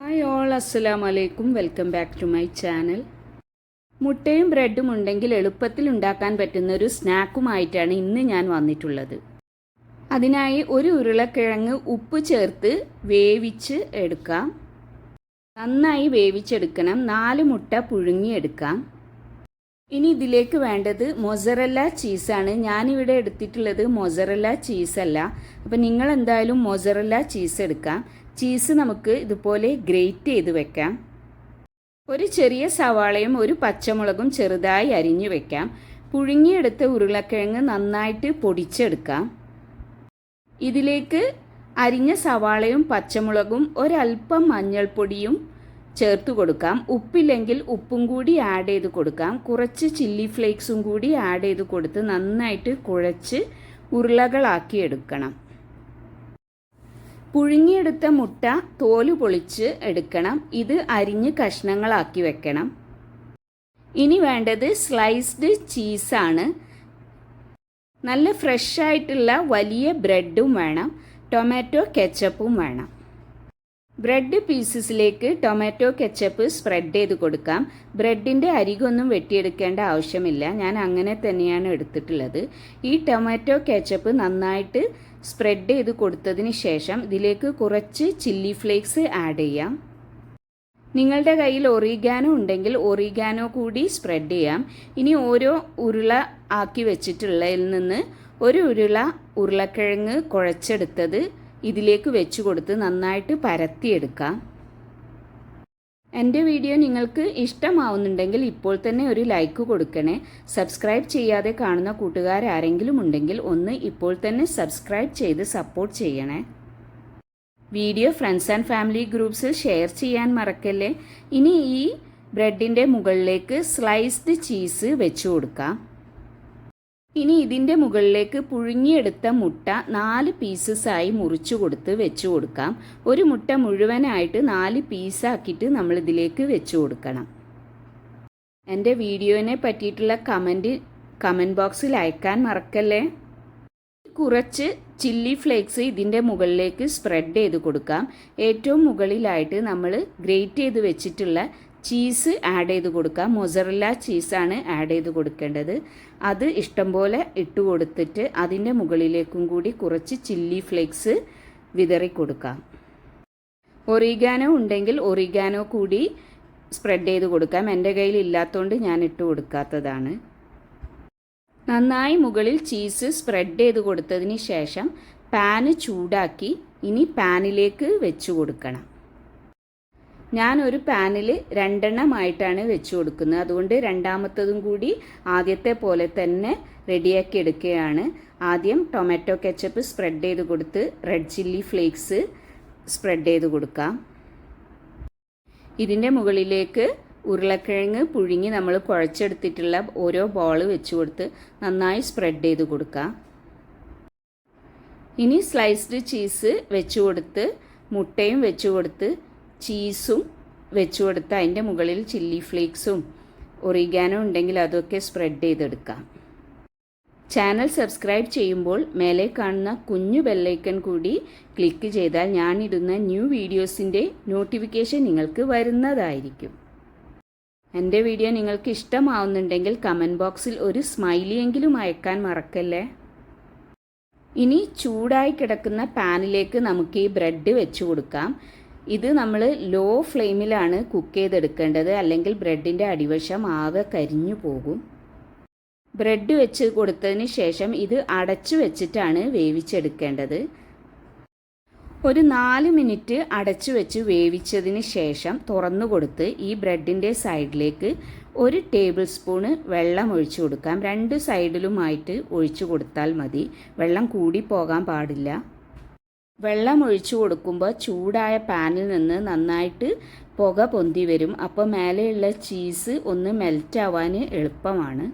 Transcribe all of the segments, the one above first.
Hi all അസ്സലാം വലൈക്കും welcome back to my channel. മുട്ടയും ബ്രെഡും ഉണ്ടെങ്കിൽ എളുപ്പത്തിൽ ഉണ്ടാക്കാൻ പറ്റുന്ന ഒരു സ്നാക്കുമായിട്ടാണ് ഇന്ന് ഞാൻ വന്നിട്ടുള്ളത്. അതിനായി ഒരു ഉരുളക്കിഴങ്ങ് ഉപ്പ് ചേർത്ത് വേവിച്ച് എടുക്കാം. നന്നായി വേവിച്ചെടുക്കണം. നാല് മുട്ട പുഴുങ്ങിയെടുക്കാം. ഇനി ഇതിലേക്ക് വേണ്ടത് മൊസറല്ല ചീസാണ്. ഞാനിവിടെ എടുത്തിട്ടുള്ളത് മൊസറല്ല ചീസല്ല. അപ്പം നിങ്ങൾ എന്തായാലും മൊസറല്ല ചീസ് എടുക്കാം. ചീസ് നമുക്ക് ഇതുപോലെ ഗ്രേറ്റ് ചെയ്ത് വെക്കാം. ഒരു ചെറിയ സവാളയും ഒരു പച്ചമുളകും ചെറുതായി അരിഞ്ഞു വെക്കാം. പുഴുങ്ങിയെടുത്ത ഉരുളക്കിഴങ്ങ് നന്നായിട്ട് പൊടിച്ചെടുക്കാം. ഇതിലേക്ക് അരിഞ്ഞ സവാളയും പച്ചമുളകും ഒരല്പം മഞ്ഞൾപ്പൊടിയും ചേർത്ത് കൊടുക്കാം. ഉപ്പില്ലെങ്കിൽ ഉപ്പും കൂടി ആഡ് ചെയ്ത് കൊടുക്കാം. കുറച്ച് ചില്ലി ഫ്ലേക്സും കൂടി ആഡ് ചെയ്ത് കൊടുത്ത് നന്നായിട്ട് കുഴച്ച് ഉരുളകളാക്കി എടുക്കണം. പുഴുങ്ങിയെടുത്ത മുട്ട തോൽ പൊളിച്ച് എടുക്കണം. ഇത് അരിഞ്ഞ് കഷ്ണങ്ങളാക്കി വെക്കണം. ഇനി വേണ്ടത് സ്ലൈസ്ഡ് ചീസാണ് നല്ല ഫ്രഷ് ആയിട്ടുള്ള വലിയ ബ്രെഡും വേണം. ടൊമാറ്റോ കെച്ചപ്പും വേണം. ബ്രെഡ് പീസസിലേക്ക് ടൊമാറ്റോ കെച്ചപ്പ് സ്പ്രെഡ് ചെയ്ത് കൊടുക്കാം. ബ്രെഡിന്റെ അരികൊന്നും വെട്ടിയെടുക്കേണ്ട ആവശ്യമില്ല. ഞാൻ അങ്ങനെ തന്നെയാണ് എടുത്തിട്ടുള്ളത്. ഈ ടൊമാറ്റോ കെച്ചപ്പ് നന്നായിട്ട് സ്പ്രെഡ് ചെയ്ത് കൊടുത്തതിന് ശേഷം ഇതിലേക്ക് കുറച്ച് ചില്ലി ഫ്ലേക്സ് ആഡ് ചെയ്യാം. നിങ്ങളുടെ കയ്യിൽ ഒറിഗാനോ ഉണ്ടെങ്കിൽ ഒറിഗാനോ കൂടി സ്പ്രെഡ് ചെയ്യാം. ഇനി ഓരോ ഉരുള ആക്കി വെച്ചിട്ടുള്ളതിൽ നിന്ന് ഒരു ഉരുള ഉരുളക്കിഴങ്ങ് കുഴച്ചെടുത്തത് ഇതിലേക്ക് വെച്ച് കൊടുത്ത് നന്നായിട്ട് പരത്തിയെടുക്കാം. എന്റെ വീഡിയോ നിങ്ങൾക്ക് ഇഷ്ടമാവുന്നുണ്ടെങ്കിൽ ഇപ്പോൾ തന്നെ ഒരു ലൈക്ക് കൊടുക്കണേ. സബ്സ്ക്രൈബ് ചെയ്യാതെ കാണുന്ന കൂട്ടുകാരാരെങ്കിലും ഉണ്ടെങ്കിൽ ഒന്ന് ഇപ്പോൾ തന്നെ സബ്സ്ക്രൈബ് ചെയ്ത് സപ്പോർട്ട് ചെയ്യണേ. വീഡിയോ ഫ്രണ്ട്സ് ആൻഡ് ഫാമിലി ഗ്രൂപ്പ്സിൽ ഷെയർ ചെയ്യാൻ മറക്കല്ലേ. ഇനി ഈ ബ്രെഡിന്റെ മുകളിലേക്ക് സ്ലൈസ്ഡ് ചീസ് വെച്ചു കൊടുക്കാം. ഇനി ഇതിന്റെ മുകളിലേക്ക് പുഴുങ്ങിയെടുത്ത മുട്ട നാല് പീസസായി മുറിച്ചു കൊടുത്ത് വെച്ച് കൊടുക്കാം. ഒരു മുട്ട മുഴുവനായിട്ട് നാല് പീസാക്കിയിട്ട് നമ്മൾ ഇതിലേക്ക് വെച്ച് കൊടുക്കണം. എന്റെ വീഡിയോനെ പറ്റിയിട്ടുള്ള കമന്റ് കമന്റ് ബോക്സിൽ അയക്കാൻ മറക്കല്ലേ? കുറച്ച് ചില്ലി ഫ്ലേക്സ് ഇതിന്റെ മുകളിലേക്ക് സ്പ്രെഡ് ചെയ്ത് കൊടുക്കാം. ഏറ്റവും മുകളിലായിട്ട് നമ്മൾ ഗ്രേറ്റ് ചെയ്ത് വെച്ചിട്ടുള്ള ചീസ് ആഡ് ചെയ്ത് കൊടുക്കാം മൊസറല്ല ചീസാണ് ആഡ് ചെയ്ത് കൊടുക്കേണ്ടത്. അത് ഇഷ്ടംപോലെ ഇട്ട് കൊടുത്തിട്ട് അതിന്റെ മുകളിലേക്കും കൂടി കുറച്ച് ചില്ലി ഫ്ലേക്സ് വിതറി കൊടുക്കാം ഒറിഗാനോ ഉണ്ടെങ്കിൽ ഒറിഗാനോ കൂടി സ്പ്രെഡ് ചെയ്ത് കൊടുക്കാം എന്റെ കയ്യിൽ ഇല്ലാത്തതുകൊണ്ട് ഞാൻ ഇട്ട് കൊടുക്കാത്തതാണ്. നന്നായി മുകളിൽ ചീസ് സ്പ്രെഡ് ചെയ്ത് കൊടുത്തതിന് ശേഷം പാന് ചൂടാക്കി ഇനി പാനിലേക്ക് വെച്ച് കൊടുക്കണം. ഞാനൊരു പാനിൽ രണ്ടെണ്ണമായിട്ടാണ് വെച്ച് കൊടുക്കുന്നത്. അതുകൊണ്ട് രണ്ടാമത്തതും കൂടി ആദ്യത്തെ പോലെ തന്നെ റെഡിയാക്കി എടുക്കുകയാണ്. ആദ്യം ടൊമാറ്റോ കെച്ചപ്പ് സ്പ്രെഡ് ചെയ്ത് കൊടുത്ത് റെഡ് ചില്ലി ഫ്ലേക്സ് സ്പ്രെഡ് ചെയ്ത് കൊടുക്കാം. ഇതിന്റെ മുകളിലേക്ക് ഉരുളക്കിഴങ്ങ് പുഴുങ്ങി നമ്മൾ കുഴച്ചെടുത്തിട്ടുള്ള ഓരോ ബോൾ വെച്ച് കൊടുത്ത് നന്നായി സ്പ്രെഡ് ചെയ്ത് കൊടുക്കാം. ഇനി സ്ലൈസ്ഡ് ചീസ് വെച്ച് കൊടുത്ത് മുട്ടയും വെച്ച് കൊടുത്ത് ചീസും വെച്ചു കൊടുത്ത് അതിന്റെ മുകളിൽ ചില്ലി ഫ്ലേക്സും ഒറിഗാനോ ഉണ്ടെങ്കിൽ അതൊക്കെ സ്പ്രെഡ് ചെയ്തെടുക്കാം. ചാനൽ സബ്സ്ക്രൈബ് ചെയ്യുമ്പോൾ മേലെ കാണുന്ന കുഞ്ഞു ബെല്ലൈക്കൺ കൂടി ക്ലിക്ക് ചെയ്താൽ ഞാനിടുന്ന ന്യൂ വീഡിയോസിന്റെ നോട്ടിഫിക്കേഷൻ നിങ്ങൾക്ക് വരുന്നതായിരിക്കും. എന്റെ വീഡിയോ നിങ്ങൾക്ക് ഇഷ്ടമാവുന്നുണ്ടെങ്കിൽ കമന്റ് ബോക്സിൽ ഒരു സ്മൈലിയെങ്കിലും അയക്കാൻ മറക്കല്ലേ? ഇനി ചൂടായി കിടക്കുന്ന പാനിലേക്ക് നമുക്ക് ഈ ബ്രെഡ് വെച്ച് കൊടുക്കാം. ഇത് നമ്മൾ ലോ ഫ്ലെയിമിലാണ് കുക്ക് ചെയ്തെടുക്കേണ്ടത്. അല്ലെങ്കിൽ ബ്രെഡിന്റെ അടിവശം ആകെ കരിഞ്ഞു പോകും. ബ്രെഡ് വെച്ച് കൊടുത്തതിന് ശേഷം ഇത് അടച്ചു വെച്ചിട്ടാണ് വേവിച്ചെടുക്കേണ്ടത്. ഒരു നാല് മിനിറ്റ് അടച്ചു വെച്ച് വേവിച്ചതിന് ശേഷം തുറന്നു കൊടുത്ത് ഈ ബ്രെഡിന്റെ സൈഡിലേക്ക് ഒരു ടേബിൾ സ്പൂണ് വെള്ളം ഒഴിച്ചു കൊടുക്കാം. രണ്ട് സൈഡിലുമായിട്ട് ഒഴിച്ചു കൊടുത്താൽ മതി. വെള്ളം കൂടി പോകാൻ പാടില്ല. വെള്ളം ഒഴിച്ചു കൊടുക്കുമ്പോൾ ചൂടായ പാനിൽ നിന്ന് നന്നായിട്ട് പുക പൊന്തി വരും. അപ്പോൾ മേലെയുള്ള ചീസ് ഒന്ന് മെൽറ്റ് ആവാൻ എളുപ്പമാണ്.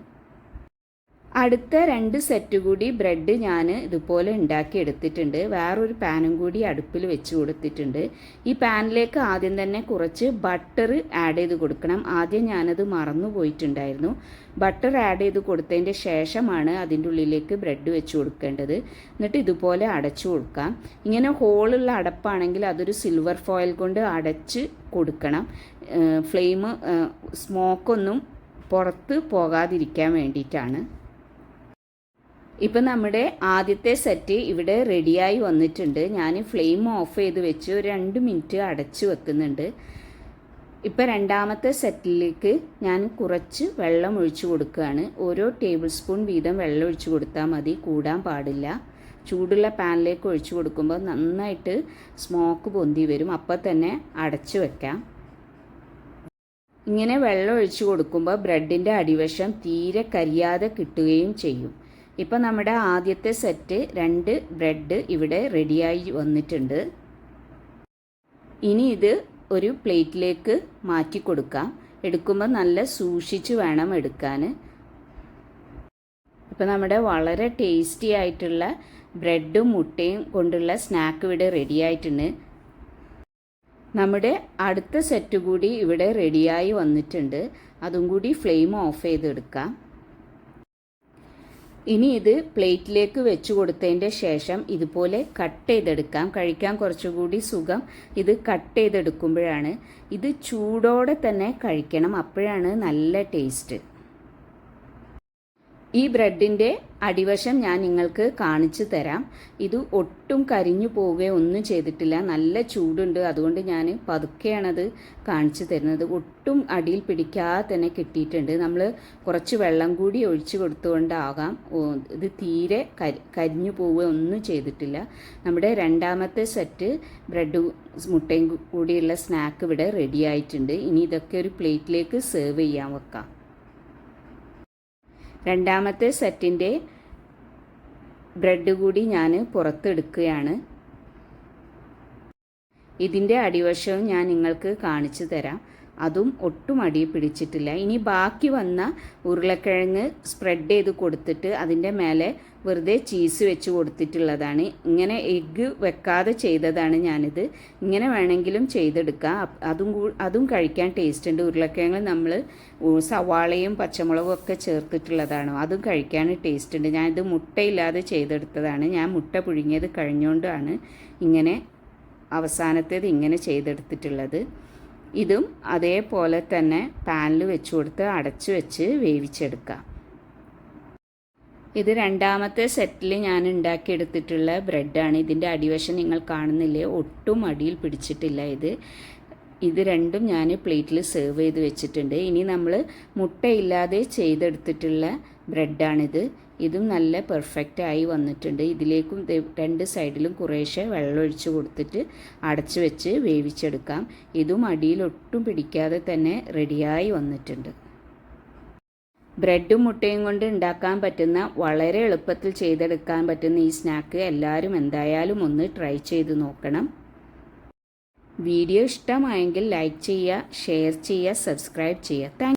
അടുത്ത രണ്ട് സെറ്റ് കൂടി ബ്രെഡ് ഞാൻ ഇതുപോലെ ഉണ്ടാക്കി എടുത്തിട്ടുണ്ട്. വേറൊരു പാനും കൂടി അടുപ്പിൽ വെച്ച് കൊടുത്തിട്ടുണ്ട്. ഈ പാനിലേക്ക് ആദ്യം തന്നെ കുറച്ച് ബട്ടർ ആഡ് ചെയ്ത് കൊടുക്കണം. ആദ്യം ഞാനത് മറന്നു പോയിട്ടുണ്ടായിരുന്നു. ബട്ടർ ആഡ് ചെയ്ത് കൊടുത്തതിന്റെ ശേഷമാണ് അതിന്റെ ഉള്ളിലേക്ക് ബ്രെഡ് വെച്ച് കൊടുക്കേണ്ടത്. എന്നിട്ട് ഇതുപോലെ അടച്ചു കൊടുക്കാം. ഇങ്ങനെ ഹോളുള്ള അടപ്പാണെങ്കിൽ അതൊരു സിൽവർ ഫോയിൽ കൊണ്ട് അടച്ച് കൊടുക്കണം. ഫ്ലെയിം സ്മോക്കൊന്നും പുറത്ത് പോകാതിരിക്കാൻ വേണ്ടിയിട്ടാണ്. ഇപ്പം നമ്മുടെ ആദ്യത്തെ സെറ്റ് ഇവിടെ റെഡിയായി വന്നിട്ടുണ്ട്. ഞാൻ ഫ്ലെയിം ഓഫ് ചെയ്ത് വെച്ച് ഒരു രണ്ട് മിനിറ്റ് അടച്ചു വെക്കുന്നുണ്ട്. ഇപ്പം രണ്ടാമത്തെ സെറ്റിലേക്ക് ഞാൻ കുറച്ച് വെള്ളം ഒഴിച്ചു കൊടുക്കുകയാണ്. ഓരോ ടേബിൾ സ്പൂൺ വീതം വെള്ളം ഒഴിച്ചു കൊടുത്താൽ മതി. കൂടാൻ പാടില്ല. ചൂടുള്ള പാനിലേക്ക് ഒഴിച്ചു കൊടുക്കുമ്പോൾ നന്നായിട്ട് സ്മോക്ക് പൊന്തി വരും. അപ്പം തന്നെ അടച്ചു വെക്കാം. ഇങ്ങനെ വെള്ളം ഒഴിച്ചു കൊടുക്കുമ്പോൾ ബ്രെഡിന്റെ അടിവശം തീരെ കരിയാതെ കിട്ടുകയും ചെയ്യും. ഇപ്പം നമ്മുടെ ആദ്യത്തെ സെറ്റ് രണ്ട് ബ്രെഡ് ഇവിടെ റെഡിയായി വന്നിട്ടുണ്ട്. ഇനി ഇത് ഒരു പ്ലേറ്റിലേക്ക് മാറ്റി കൊടുക്കാം. എടുക്കുമ്പോൾ നല്ല സൂക്ഷിച്ച് വേണം എടുക്കാൻ ഇപ്പം നമ്മുടെ വളരെ ടേസ്റ്റി ആയിട്ടുള്ള ബ്രെഡും മുട്ടയും കൊണ്ടുള്ള സ്നാക്ക് ഇവിടെ റെഡി ആയിട്ടുണ്ട്. നമ്മുടെ അടുത്ത സെറ്റ് കൂടി ഇവിടെ റെഡിയായി വന്നിട്ടുണ്ട്. അതും കൂടി ഫ്ലെയിം ഓഫ് ചെയ്തെടുക്കാം. ഇനി ഇത് പ്ലേറ്റിലേക്ക് വെച്ച് കൊടുത്തതിന്റെ ശേഷം ഇതുപോലെ കട്ട് ചെയ്തെടുക്കാം. കഴിക്കാൻ കുറച്ചുകൂടി സുഖം. ഇത് കട്ട് ചെയ്തെടുക്കുമ്പോഴാണ് ഇത് ചൂടോടെ തന്നെ കഴിക്കണം. അപ്പോഴാണ് നല്ല ടേസ്റ്റ്. ഈ ബ്രെഡിന്റെ അടിവശം ഞാൻ നിങ്ങൾക്ക് കാണിച്ചു തരാം. ഇത് ഒട്ടും കരിഞ്ഞു പോവുകയോ ഒന്നും ചെയ്തിട്ടില്ല. നല്ല ചൂടുണ്ട്. അതുകൊണ്ട് ഞാൻ പതുക്കെയാണത് കാണിച്ചു തരുന്നത്. ഒട്ടും അടിയിൽ പിടിക്കാതെ തന്നെ കിട്ടിയിട്ടുണ്ട്. നമ്മൾ കുറച്ച് വെള്ളം കൂടി ഒഴിച്ചു കൊടുത്തുകൊണ്ടാകാം. ഇത് തീരെ കരി കരിഞ്ഞു പോവുകയോ ഒന്നും ചെയ്തിട്ടില്ല. നമ്മുടെ രണ്ടാമത്തെ സെറ്റ് ബ്രെഡ് മുട്ടയും കൂടിയുള്ള സ്നാക്ക് ഇവിടെ റെഡി ആയിട്ടുണ്ട്. ഇനി ഇതൊക്കെ ഒരു പ്ലേറ്റിലേക്ക് സെർവ് ചെയ്യാൻ വെക്കാം. രണ്ടാമത്തെ സെറ്റിന്റെ ബ്രെഡ് കൂടി ഞാൻ പുറത്തെടുക്കുകയാണ്. ഇതിന്റെ അടിവശവും ഞാൻ നിങ്ങൾക്ക് കാണിച്ചു തരാം. അതും ഒട്ടും അടി പിടിച്ചിട്ടില്ല. ഇനി ബാക്കി വന്ന ഉരുളക്കിഴങ്ങ് സ്പ്രെഡ് ചെയ്ത് കൊടുത്തിട്ട് അതിന്റെ മേലെ വെറുതെ ചീസ് വെച്ച് കൊടുത്തിട്ടുള്ളതാണ്. ഇങ്ങനെ എഗ്ഗ് വെക്കാതെ ചെയ്തതാണ് ഞാനിത്. ഇങ്ങനെ വേണമെങ്കിലും ചെയ്തെടുക്കാം. അതും അതും കഴിക്കാൻ ടേസ്റ്റ് ഉണ്ട്. ഉരുളക്കിഴങ്ങ് നമ്മൾ സവാളയും പച്ചമുളകും ഒക്കെ ചേർത്തിട്ടുള്ളതാണ്. അതും കഴിക്കാൻ ടേസ്റ്റ് ഉണ്ട്. ഞാനിത് മുട്ടയില്ലാതെ ചെയ്തെടുത്തതാണ്. ഞാൻ മുട്ട പുഴുങ്ങിയത് കഴിഞ്ഞുകൊണ്ടാണ് ഇങ്ങനെ അവസാനത്തേത് ഇങ്ങനെ ചെയ്തെടുത്തിട്ടുള്ളത്. ഇതും അതേപോലെ തന്നെ പാനിൽ വെച്ച് കൊടുത്ത് അടച്ചു വെച്ച് വേവിച്ചെടുക്കാം ഇത് രണ്ടാമത്തെ സെറ്റിൽ ഞാൻ ഉണ്ടാക്കിയെടുത്തിട്ടുള്ള ബ്രെഡാണ്. ഇതിന്റെ അടിവശം നിങ്ങൾ കാണുന്നില്ലേ? ഒട്ടും അടിയിൽ പിടിച്ചിട്ടില്ല ഇത്. ഇത് രണ്ടും ഞാൻ പ്ലേറ്റിൽ സെർവ് ചെയ്ത് വെച്ചിട്ടുണ്ട്. ഇനി നമ്മൾ മുട്ടയില്ലാതെ ചെയ്തെടുത്തിട്ടുള്ള ബ്രെഡാണിത്. ഇതും നല്ല പെർഫെക്റ്റ് ആയി വന്നിട്ടുണ്ട്. ഇതിലേക്കും രണ്ട് സൈഡിലും കുറേശ്ശെ വെള്ളം ഒഴിച്ച് കൊടുത്തിട്ട് അടച്ചു വെച്ച് വേവിച്ചെടുക്കാം. ഇതും അടിയിൽ ഒട്ടും പിടിക്കാതെ തന്നെ റെഡിയായി വന്നിട്ടുണ്ട്. ബ്രെഡും മുട്ടയും കൊണ്ട് ഉണ്ടാക്കാൻ പറ്റുന്ന വളരെ എളുപ്പത്തിൽ ചെയ്തെടുക്കാൻ പറ്റുന്ന ഈ സ്നാക്ക് എല്ലാവരും എന്തായാലും ഒന്ന് ട്രൈ ചെയ്ത് നോക്കണം. വീഡിയോ ഇഷ്ടമായെങ്കിൽ ലൈക്ക് ചെയ്യുക ഷെയർ ചെയ്യുക സബ്സ്ക്രൈബ് ചെയ്യുക.